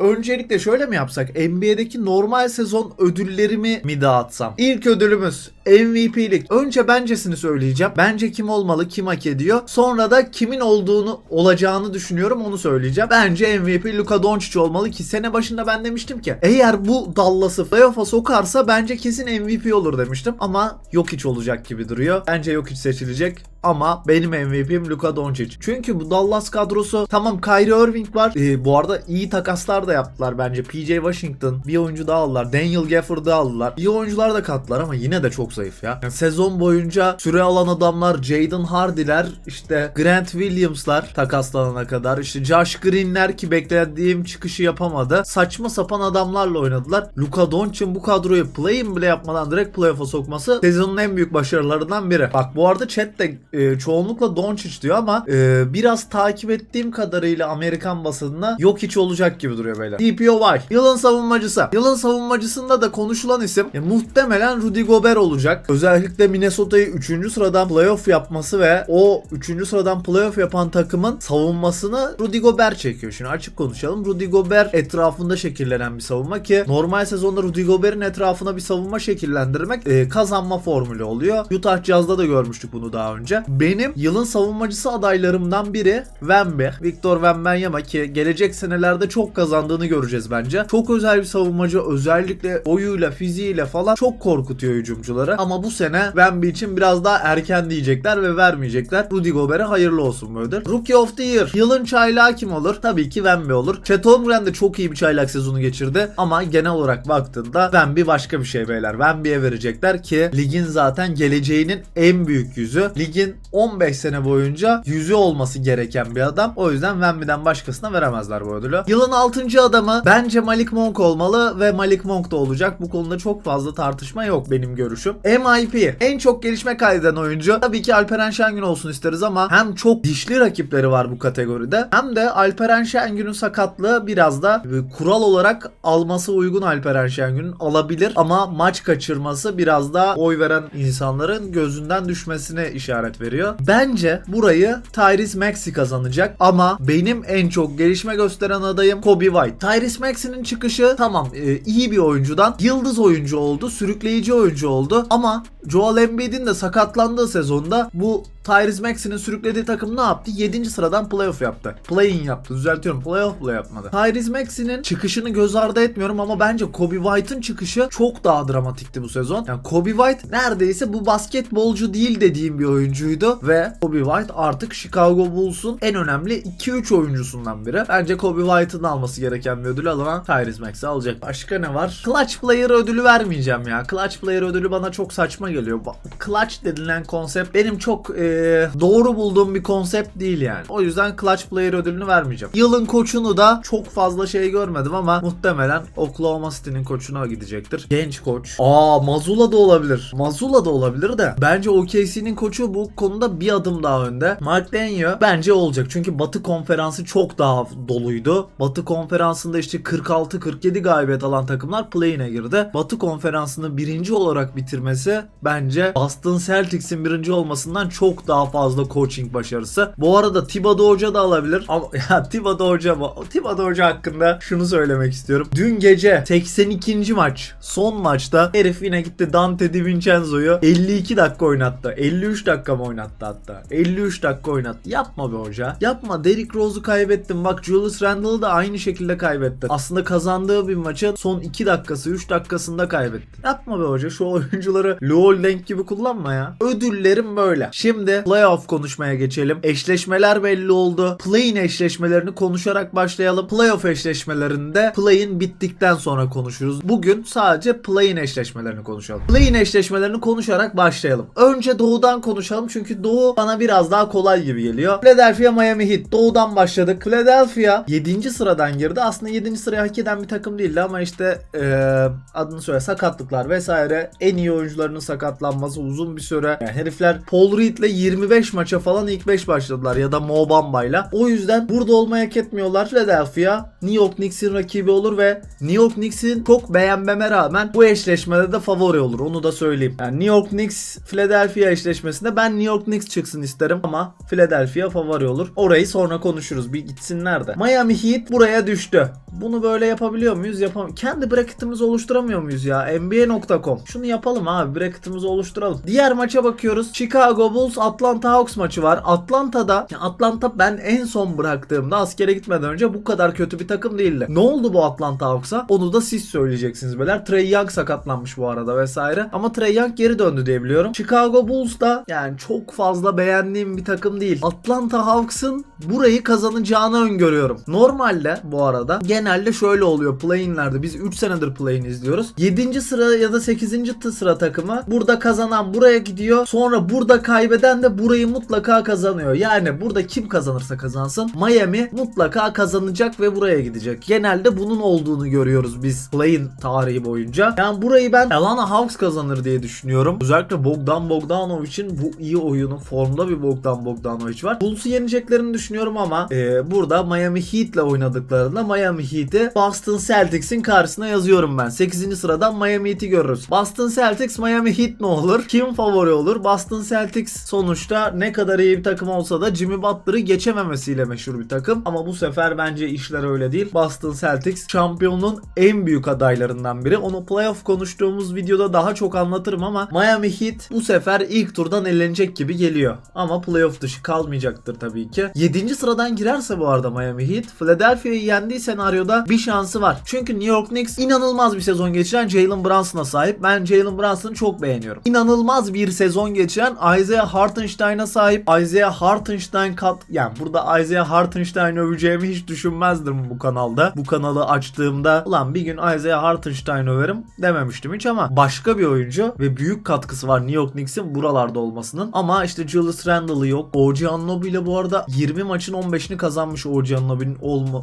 Öncelikle şöyle mi yapsak? NBA'deki normal sezon ödüllerimi mi dağıtsam? İlk ödülümüz MVP'lik. Önce bencesini söyleyeceğim. Bence kim olmalı, kim hak ediyor. Sonra da kimin olduğunu, olacağını düşünüyorum onu söyleyeceğim. Bence MVP Luka Doncic olmalı ki sene başında ben demiştim ki eğer bu Dallas'ı playoff'a sokarsa bence kesin MVP olur demiştim. Ama Jokic olacak gibi duruyor. Bence Jokic seçilecek ama benim MVP'm Luka Doncic. Çünkü bu Dallas kadrosu tamam Kyrie Irving var. Ee, bu arada iyi takaslar da yaptılar bence. PJ Washington bir oyuncu daha aldılar. Daniel Gafford'u aldılar. İyi oyuncular da kattılar ama yine de çok zayıf ya. Sezon boyunca süre alan adamlar Jaden Hardy'ler işte Grant Williams'lar takaslanana kadar işte Josh Green'ler ki beklediğim çıkışı yapamadı. Saçma sapan adamlarla oynadılar. Luka Doncic'in bu kadroyu play-in bile yapmadan direkt playoff'a sokması sezonun en büyük başarılarından biri. Bak bu arada chat de e, çoğunlukla Doncic diyor ama e, biraz takip ettiğim kadarıyla Amerikan basınına yok hiç olacak gibi duruyor böyle. DPOY. Yılın savunmacısı. Yılın savunmacısında da konuşulan isim e, muhtemelen Rudy Gobert olacak. Özellikle Minnesota'yı 3. sıradan playoff yapması ve o 3. sıradan playoff yapan takımın savunmasını Rudy Gobert çekiyor. Şimdi açık konuşalım. Rudy Gobert etrafında şekillenen bir savunma ki normal sezonda Rudy Gobert'in etrafına bir savunma şekillendirmek e, kazanma formülü oluyor. Utah Jazz'da da görmüştük bunu daha önce. Benim yılın savunmacısı adaylarımdan biri Wemby. Victor Wembanyama ki gelecek senelerde çok kazandığını göreceğiz bence. Çok özel bir savunmacı. Özellikle oyuyla, fiziğiyle falan çok korkutuyor hücumcuları. Ama bu sene Wemby için biraz daha erken diyecekler ve vermeyecekler. Rudy Gobert'e hayırlı olsun bu. Rookie of the Year. Yılın çaylağı kim olur? Tabii ki Wemby olur. Chet Holmgren de çok iyi bir çaylak sezonu geçirdi. Ama genel olarak baktığında Wemby başka bir şey beyler. Wemby'ye verecekler ki ligin zaten geleceğinin en büyük yüzü. Ligin 15 sene boyunca yüzü olması gereken bir adam. O yüzden Wemby'den başkasına veremezler bu ödülü. Yılın 6. adamı bence Malik Monk olmalı ve Malik Monk da olacak. Bu konuda çok fazla tartışma yok benim görüşüm. MIP en çok gelişme kaydeden oyuncu. Tabii ki Alperen Şengün olsun isteriz ama hem çok dişli rakipleri var bu kategoride hem de Alperen Şengün'ün sakatlığı biraz da e, kural olarak alması uygun Alperen Şengün'ün alabilir ama maç kaçırması biraz da oy veren insanların gözünden düşmesine işaret veriyor. Bence burayı Tyrese Maxey kazanacak ama benim en çok gelişme gösteren adayım Kobe White. Tyrese Maxey'nin çıkışı tamam e, iyi bir oyuncudan yıldız oyuncu oldu, sürükleyici oyuncu oldu ama Joel Embiid'in de sakatlandığı sezonda bu Tyrese Maxey'nin sürüklediği takım ne yaptı? 7. sıradan playoff yaptı. Play-in yaptı. Düzeltiyorum. Playoff bile yapmadı. Tyrese Maxey'nin çıkışını göz ardı etmiyorum ama bence Kobe White'ın çıkışı çok daha dramatikti bu sezon. Yani Kobe White neredeyse bu basketbolcu değil dediğim bir oyuncuydu ve Kobe White artık Chicago Bulls'un en önemli 2-3 oyuncusundan biri. Bence Kobe White'ın alması gereken bir ödülü alan Tyrese Maxey alacak. Başka ne var? Clutch Player ödülü vermeyeceğim ya. Clutch Player ödülü bana çok saçma geliyor. Clutch denilen konsept benim çok eee, doğru bulduğum bir konsept değil yani. O yüzden Clutch Player ödülünü vermeyeceğim. Yılın koçunu da çok fazla şey görmedim ama muhtemelen Oklahoma City'nin koçuna gidecektir. Genç koç. Aa Mazula da olabilir. Mazula da olabilir de. Bence OKC'nin koçu bu konuda bir adım daha önde. Mark Denyo bence olacak. Çünkü Batı konferansı çok daha doluydu. Batı konferansında işte 46-47 galibiyet alan takımlar play-in'e girdi. Batı konferansını birinci olarak bitirmesi bence Boston Celtics'in birinci olmasından çok daha fazla coaching başarısı. Bu arada Thibodeau Hoca da alabilir. Ama ya Thibodeau Hoca? Thibodeau Hoca hakkında şunu söylemek istiyorum. Dün gece 82. maç son maçta herif yine gitti Dante DiVincenzo'yu 52 dakika oynattı. 53 dakika mı oynattı hatta? 53 dakika oynattı. Yapma be hoca. Yapma. Derrick Rose'u kaybettin. Bak Julius Randle'ı da aynı şekilde kaybettin. Aslında kazandığı bir maçın son 2 dakikası 3 dakikasında kaybettin. Yapma be hoca. Şu oyuncuları LoL denk gibi kullanma ya. Ödüllerim böyle. Şimdi playoff konuşmaya geçelim. Eşleşmeler belli oldu. Play-in eşleşmelerini konuşarak başlayalım. Playoff eşleşmelerinde play-in bittikten sonra konuşuruz. Bugün sadece play-in eşleşmelerini konuşalım. Play-in eşleşmelerini konuşarak başlayalım. Önce doğudan konuşalım çünkü doğu bana biraz daha kolay gibi geliyor. Philadelphia Miami Heat. Doğudan başladık. Philadelphia 7. sıradan girdi. Aslında 7. sırayı hak eden bir takım değildi ama işte eee, adını söyle sakatlıklar vesaire en iyi oyuncularının sakatlanması uzun bir süre. Yani herifler Paul Reed'le 25 maça falan ilk 5 başladılar ya da Mo Bamba'yla. O yüzden burada olmayı hak etmiyorlar. Philadelphia New York Knicks'in rakibi olur ve New York Knicks'in çok beğenmeme rağmen bu eşleşmede de favori olur. Onu da söyleyeyim. Yani New York Knicks Philadelphia eşleşmesinde ben New York Knicks çıksın isterim ama Philadelphia favori olur. Orayı sonra konuşuruz. Bir gitsinler de. Miami Heat buraya düştü. Bunu böyle yapabiliyor muyuz? Yapam. Kendi bracket'ımızı oluşturamıyor muyuz ya? NBA.com. Şunu yapalım abi. Bracket'ımızı oluşturalım. Diğer maça bakıyoruz. Chicago Bulls Atlanta Hawks maçı var. Atlanta'da Atlanta ben en son bıraktığımda askere gitmeden önce bu kadar kötü bir takım değildi. Ne oldu bu Atlanta Hawks'a? Onu da siz söyleyeceksiniz beyler. Trey Young sakatlanmış bu arada vesaire. Ama Trey Young geri döndü diye biliyorum. Chicago Bulls da yani çok fazla beğendiğim bir takım değil. Atlanta Hawks'ın burayı kazanacağını öngörüyorum. Normalde bu arada genelde şöyle oluyor play-in'lerde. Biz 3 senedir play-in izliyoruz. 7. sıra ya da 8. t- sıra takımı burada kazanan buraya gidiyor. Sonra burada kaybeden de burayı mutlaka kazanıyor. Yani burada kim kazanırsa kazansın Miami mutlaka kazanacak ve buraya gidecek. Genelde bunun olduğunu görüyoruz biz play-in tarihi boyunca. Yani burayı ben Atlanta Hawks kazanır diye düşünüyorum. Özellikle Bogdan Bogdanovic'in bu iyi oyunu formda bir Bogdan Bogdanovic var. Bulls'u yeneceklerini düşünüyorum ama e, burada Miami Heat'le oynadıklarında Miami Heat'i Boston Celtics'in karşısına yazıyorum ben. 8. sıradan Miami Heat'i görürüz. Boston Celtics Miami Heat ne olur? Kim favori olur? Boston Celtics sonuçta ne kadar iyi bir takım olsa da Jimmy Butler'ı geçememesiyle meşhur bir takım. Ama bu sefer bence işler öyle değil. Boston Celtics şampiyonluğun en büyük adaylarından biri. Onu playoff konuştuğumuz videoda daha çok anlatırım ama Miami Heat bu sefer ilk turdan elenecek gibi geliyor. Ama playoff dışı kalmayacaktır tabii ki. 7. sıradan girerse bu arada Miami Heat Philadelphia'yı yendiği senaryoda bir şansı var. Çünkü New York Knicks inanılmaz bir sezon geçiren Jalen Brunson'a sahip. Ben Jalen Brunson'ı çok beğeniyorum. İnanılmaz bir sezon geçiren Isaiah Hartenstein'a sahip. Isaiah Hartenstein kat yani burada Isaiah Hartenstein'i öveceğimi hiç düşünmezdim bu kanalda. Bu kanalı açtığımda ulan bir gün Isaiah Hartenstein överim dememiştim hiç ama başka bir oyuncu ve büyük katkısı var New York Knicks'in buralarda olmasının. Ama işte Julius Randle'ı yok. OG Anunoby ile bu arada 20 maçın 15'ini kazanmış OG Anunoby'nin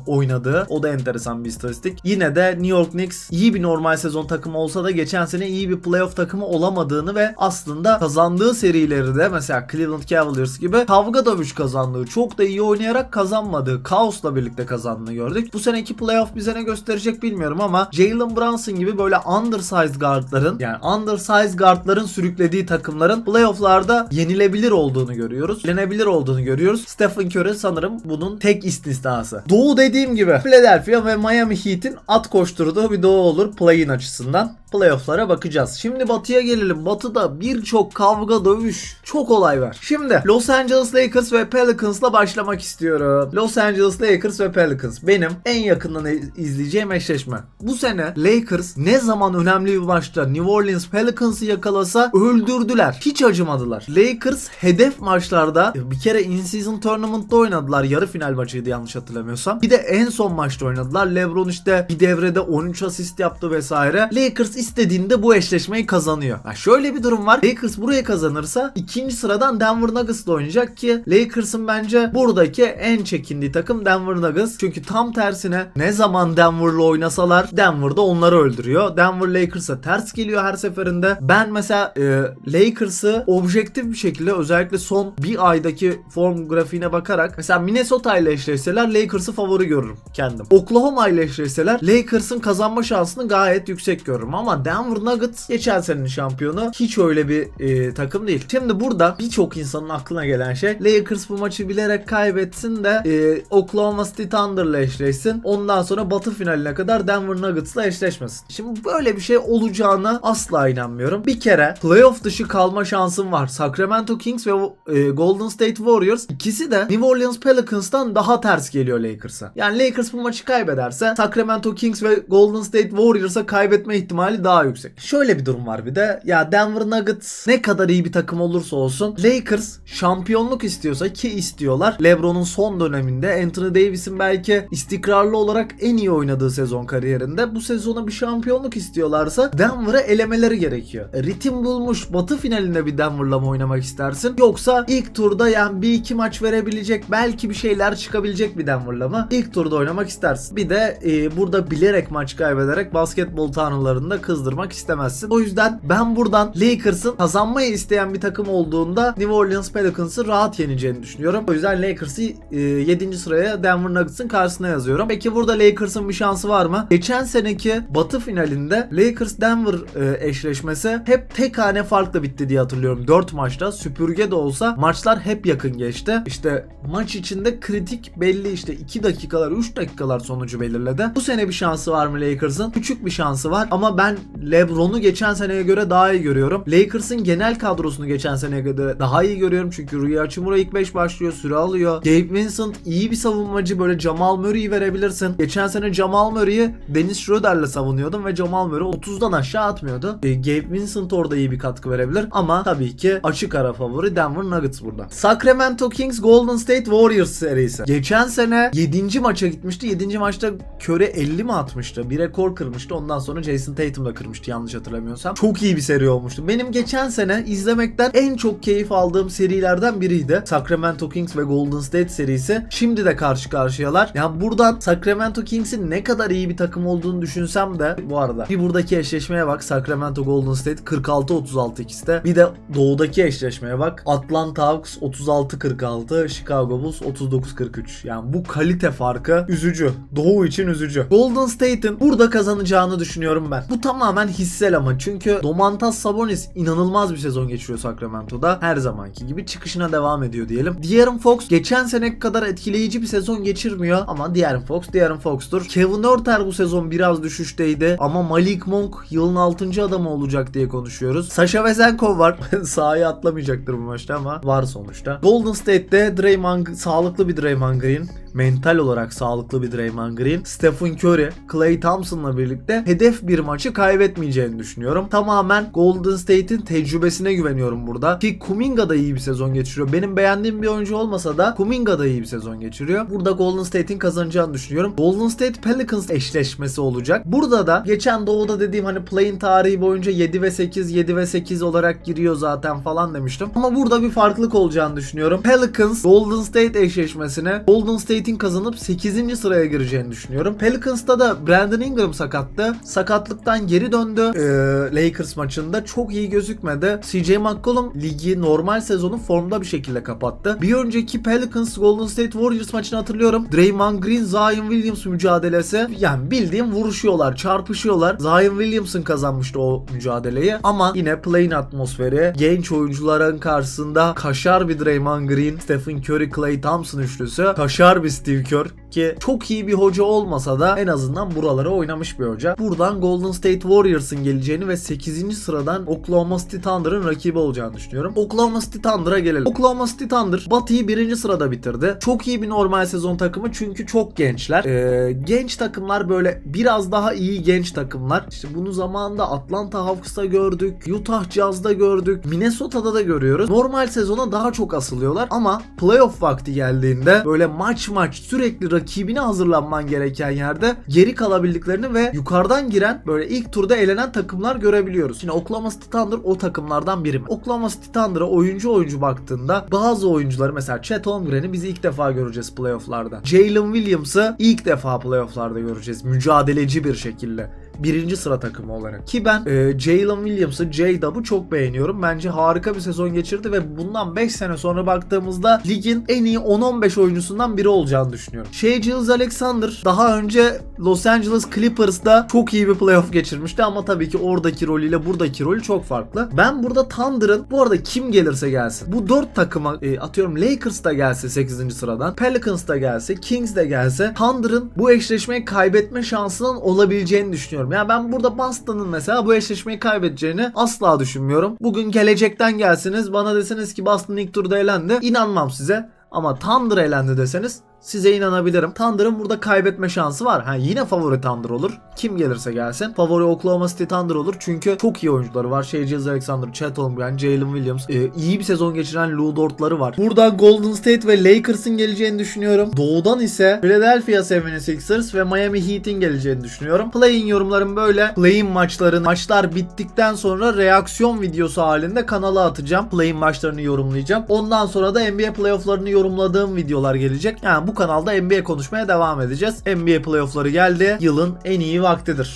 oynadığı. O da enteresan bir istatistik. Yine de New York Knicks iyi bir normal sezon takımı olsa da geçen sene iyi bir playoff takımı olamadığını ve aslında kazandığı serileri de mesela Cleveland Cavaliers gibi kavga dövüş kazandığı, çok da iyi oynayarak kazanmadığı, kaosla birlikte kazandığını gördük. Bu seneki playoff bize ne gösterecek bilmiyorum ama Jalen Brunson gibi böyle undersized guardların yani undersized guardların sürüklediği takımların playofflarda yenilebilir olduğunu görüyoruz. Yenebilir olduğunu görüyoruz. Stephen Curry sanırım bunun tek istisnası. Doğu dediğim gibi Philadelphia ve Miami Heat'in at koşturduğu bir doğu olur play-in açısından. Playoff'lara bakacağız. Şimdi batıya gelelim. Batıda birçok kavga dövüş çok olay var. Şimdi Los Angeles Lakers ve Pelicans'la başlamak istiyorum. Los Angeles Lakers ve Pelicans benim en yakından izleyeceğim eşleşme. Bu sene Lakers ne zaman önemli bir maçta New Orleans Pelicans'ı yakalasa öldürdüler. Hiç acımadılar. Lakers hedef maçlarda bir kere in-season tournament'ta oynadılar. Yarı final maçıydı yanlış hatırlamıyorsam. Bir de en son maçta oynadılar. LeBron işte bir devrede 13 asist yaptı vesaire. Lakers istediğinde bu eşleşmeyi kazanıyor. Ha şöyle bir durum var. Lakers buraya kazanırsa ikinci sıradan Denver Nuggets'la oynayacak ki Lakers'ın bence buradaki en çekindiği takım Denver Nuggets. Çünkü tam tersine ne zaman Denver'la oynasalar Denver'da onları öldürüyor. Denver Lakers'a ters geliyor her seferinde. Ben mesela e, Lakers'ı objektif bir şekilde özellikle son bir aydaki form grafiğine bakarak mesela Minnesota ile eşleşseler Lakers'ı favori görürüm kendim. Oklahoma ile eşleşseler Lakers'ın kazanma şansını gayet yüksek görürüm ama Denver Nuggets geçen senenin şampiyonu hiç öyle bir e, takım değil. Şimdi burada birçok insanın aklına gelen şey Lakers bu maçı bilerek kaybetsin de e, Oklahoma City Thunder'la eşleşsin. Ondan sonra batı finaline kadar Denver Nuggets'la eşleşmesin. Şimdi böyle bir şey olacağına asla inanmıyorum. Bir kere playoff dışı kalma şansım var. Sacramento Kings ve e, Golden State Warriors ikisi de New Orleans Pelicans'tan daha ters geliyor Lakers'a. Yani Lakers bu maçı kaybederse Sacramento Kings ve Golden State Warriors'a kaybetme ihtimali daha yüksek. Şöyle bir durum var bir de. Ya Denver Nuggets ne kadar iyi bir takım olursa olsun Lakers şampiyonluk istiyorsa ki istiyorlar. LeBron'un son döneminde Anthony Davis'in belki istikrarlı olarak en iyi oynadığı sezon kariyerinde bu sezona bir şampiyonluk istiyorlarsa Denver'ı elemeleri gerekiyor. E, ritim bulmuş Batı finalinde bir Denver'la mı oynamak istersin? Yoksa ilk turda yani bir iki maç verebilecek belki bir şeyler çıkabilecek bir Denver'la mı? İlk turda oynamak istersin. Bir de e, burada bilerek maç kaybederek basketbol tanrılarını da kızdırmak istemezsin. O yüzden ben buradan Lakers'ın kazanmayı isteyen bir takım olduğunda New Orleans Pelicans'ı rahat yeneceğini düşünüyorum. O yüzden Lakers'ı e, 7. sıraya Denver Nuggets'ın karşısına yazıyorum. Peki burada Lakers'ın bir şansı var mı? Geçen seneki Batı finalinde Lakers Denver e, eşleşmesi hep tek hane farkla bitti diye hatırlıyorum. 4 maçta süpürge de olsa maçlar hep yakın geçti. İşte maç içinde kritik belli işte 2 dakikalar 3 dakikalar sonucu belirledi. Bu sene bir şansı var mı Lakers'ın? Küçük bir şansı var ama ben LeBron'u geçen seneye göre daha iyi görüyorum. Lakers'ın genel kadrosunu geçen seneye daha iyi görüyorum çünkü Rui Hachimura ilk 5 başlıyor, süre alıyor. Gabe Vincent iyi bir savunmacı böyle Jamal Murray'i verebilirsin. Geçen sene Jamal Murray'i Dennis Schroeder'le savunuyordum ve Jamal Murray 30'dan aşağı atmıyordu. E, Gabe Vincent orada iyi bir katkı verebilir ama tabii ki açık ara favori Denver Nuggets burada. Sacramento Kings Golden State Warriors serisi. Geçen sene 7. maça gitmişti. 7. maçta Köre 50 mi atmıştı? Bir rekor kırmıştı. Ondan sonra Jason Tatum da kırmıştı yanlış hatırlamıyorsam. Çok iyi bir seri olmuştu. Benim geçen sene izlemekten en çok keyif aldığım serilerden biriydi. Sacramento Kings ve Golden State serisi. Şimdi de karşı karşıyalar. Yani buradan Sacramento Kings'in ne kadar iyi bir takım olduğunu düşünsem de bu arada bir buradaki eşleşmeye bak. Sacramento Golden State 46-36 ikisi. Bir de doğudaki eşleşmeye bak. Atlanta Hawks 36-46, Chicago Bulls 39-43. Yani bu kalite farkı üzücü. Doğu için üzücü. Golden State'in burada kazanacağını düşünüyorum ben. Bu tamamen hissel ama çünkü Domantas Sabonis inanılmaz bir sezon geçiriyor Sacramento'da. Her zamanki gibi çıkışına devam ediyor diyelim. De'Aaron Fox geçen seneki kadar etkileyici bir sezon geçirmiyor ama De'Aaron Fox De'Aaron Fox'tur. Kevin Örter bu sezon biraz düşüşteydi ama Malik Monk yılın 6. adamı olacak diye konuşuyoruz. Sasha Vezenkov var. Sahaya atlamayacaktır bu maçta ama var sonuçta. Golden State'de Draymond sağlıklı bir Draymond Green mental olarak sağlıklı bir Draymond Green, Stephen Curry, Klay Thompson'la birlikte hedef bir maçı kaybetmeyeceğini düşünüyorum. Tamamen Golden State'in tecrübesine güveniyorum burada. Ki Kuminga da iyi bir sezon geçiriyor. Benim beğendiğim bir oyuncu olmasa da Kuminga da iyi bir sezon geçiriyor. Burada Golden State'in kazanacağını düşünüyorum. Golden State Pelicans eşleşmesi olacak. Burada da geçen Doğu'da dediğim hani play'in tarihi boyunca 7 ve 8, 7 ve 8 olarak giriyor zaten falan demiştim. Ama burada bir farklılık olacağını düşünüyorum. Pelicans Golden State eşleşmesine Golden State'in kazanıp 8. sıraya gireceğini düşünüyorum. Pelicans'ta da Brandon Ingram sakattı. Sakatlıktan geri döndü. Ee, Lakers maçında çok iyi gözükmedi. CJ McCollum ligi normal sezonu formda bir şekilde kapattı. Bir önceki Pelicans Golden State Warriors maçını hatırlıyorum. Draymond Green, Zion Williams mücadelesi. Yani bildiğim vuruşuyorlar, çarpışıyorlar. Zion Williamson kazanmıştı o mücadeleyi. Ama yine play'in atmosferi, genç oyuncuların karşısında kaşar bir Draymond Green, Stephen Curry, Klay Thompson üçlüsü, kaşar bir Steve Kerr ki çok iyi bir hoca olmasa da en azından buralara oynamış bir hoca. Buradan Golden State Warriors'ın geleceğini ve 8. sıradan Oklahoma City Thunder'ın rakibi olacağını düşünüyorum. Oklahoma City Thunder'a gelelim. Oklahoma City Thunder Batı'yı 1. sırada bitirdi. Çok iyi bir normal sezon takımı çünkü çok gençler. Ee, genç takımlar böyle biraz daha iyi genç takımlar. İşte bunu zamanında Atlanta Hawks'ta gördük. Utah Jazz'da gördük. Minnesota'da da görüyoruz. Normal sezona daha çok asılıyorlar ama playoff vakti geldiğinde böyle maç maç sürekli rakibine hazırlanman gereken yerde geri kalabildiklerini ve yukarıdan giren böyle ilk turda elenen takımlar görebiliyoruz. Şimdi Oklahoma City Thunder o takımlardan biri mi? Oklahoma City Thunder'a oyuncu oyuncu baktığında bazı oyuncuları mesela Chet Holmgren'i biz ilk defa göreceğiz playofflarda. Jalen Williams'ı ilk defa playofflarda göreceğiz. Mücadeleci bir şekilde birinci sıra takımı olarak. Ki ben e, Jalen Williams'ı, J-Dub'ı çok beğeniyorum. Bence harika bir sezon geçirdi ve bundan 5 sene sonra baktığımızda ligin en iyi 10-15 oyuncusundan biri olacağını düşünüyorum. Shea Gilles Alexander daha önce Los Angeles Clippers'da çok iyi bir playoff geçirmişti ama tabii ki oradaki rolüyle buradaki rolü çok farklı. Ben burada Thunder'ın bu arada kim gelirse gelsin. Bu 4 takıma e, atıyorum Lakers da gelse 8. sıradan, Pelicans da gelse, Kings de gelse Thunder'ın bu eşleşmeyi kaybetme şansının olabileceğini düşünüyorum. Yani ben burada Boston'ın mesela bu eşleşmeyi kaybedeceğini asla düşünmüyorum. Bugün gelecekten gelsiniz bana deseniz ki Boston ilk turda elendi. inanmam size. Ama Thunder elendi deseniz size inanabilirim. Thunder'ın burada kaybetme şansı var. Ha yine favori Thunder olur. Kim gelirse gelsin. Favori Oklahoma City Thunder olur. Çünkü çok iyi oyuncuları var. Shea Gilgeous Alexander, Chet Holmgren, Jalen Williams. Ee, iyi bir sezon geçiren Lou Dort'ları var. Burada Golden State ve Lakers'ın geleceğini düşünüyorum. Doğudan ise Philadelphia 76ers ve Miami Heat'in geleceğini düşünüyorum. Play'in yorumlarım böyle. Play'in maçların maçlar bittikten sonra reaksiyon videosu halinde kanala atacağım. Play'in maçlarını yorumlayacağım. Ondan sonra da NBA playoff'larını yorumladığım videolar gelecek. Yani kanalda NBA konuşmaya devam edeceğiz. NBA playoff'ları geldi. Yılın en iyi vaktidir.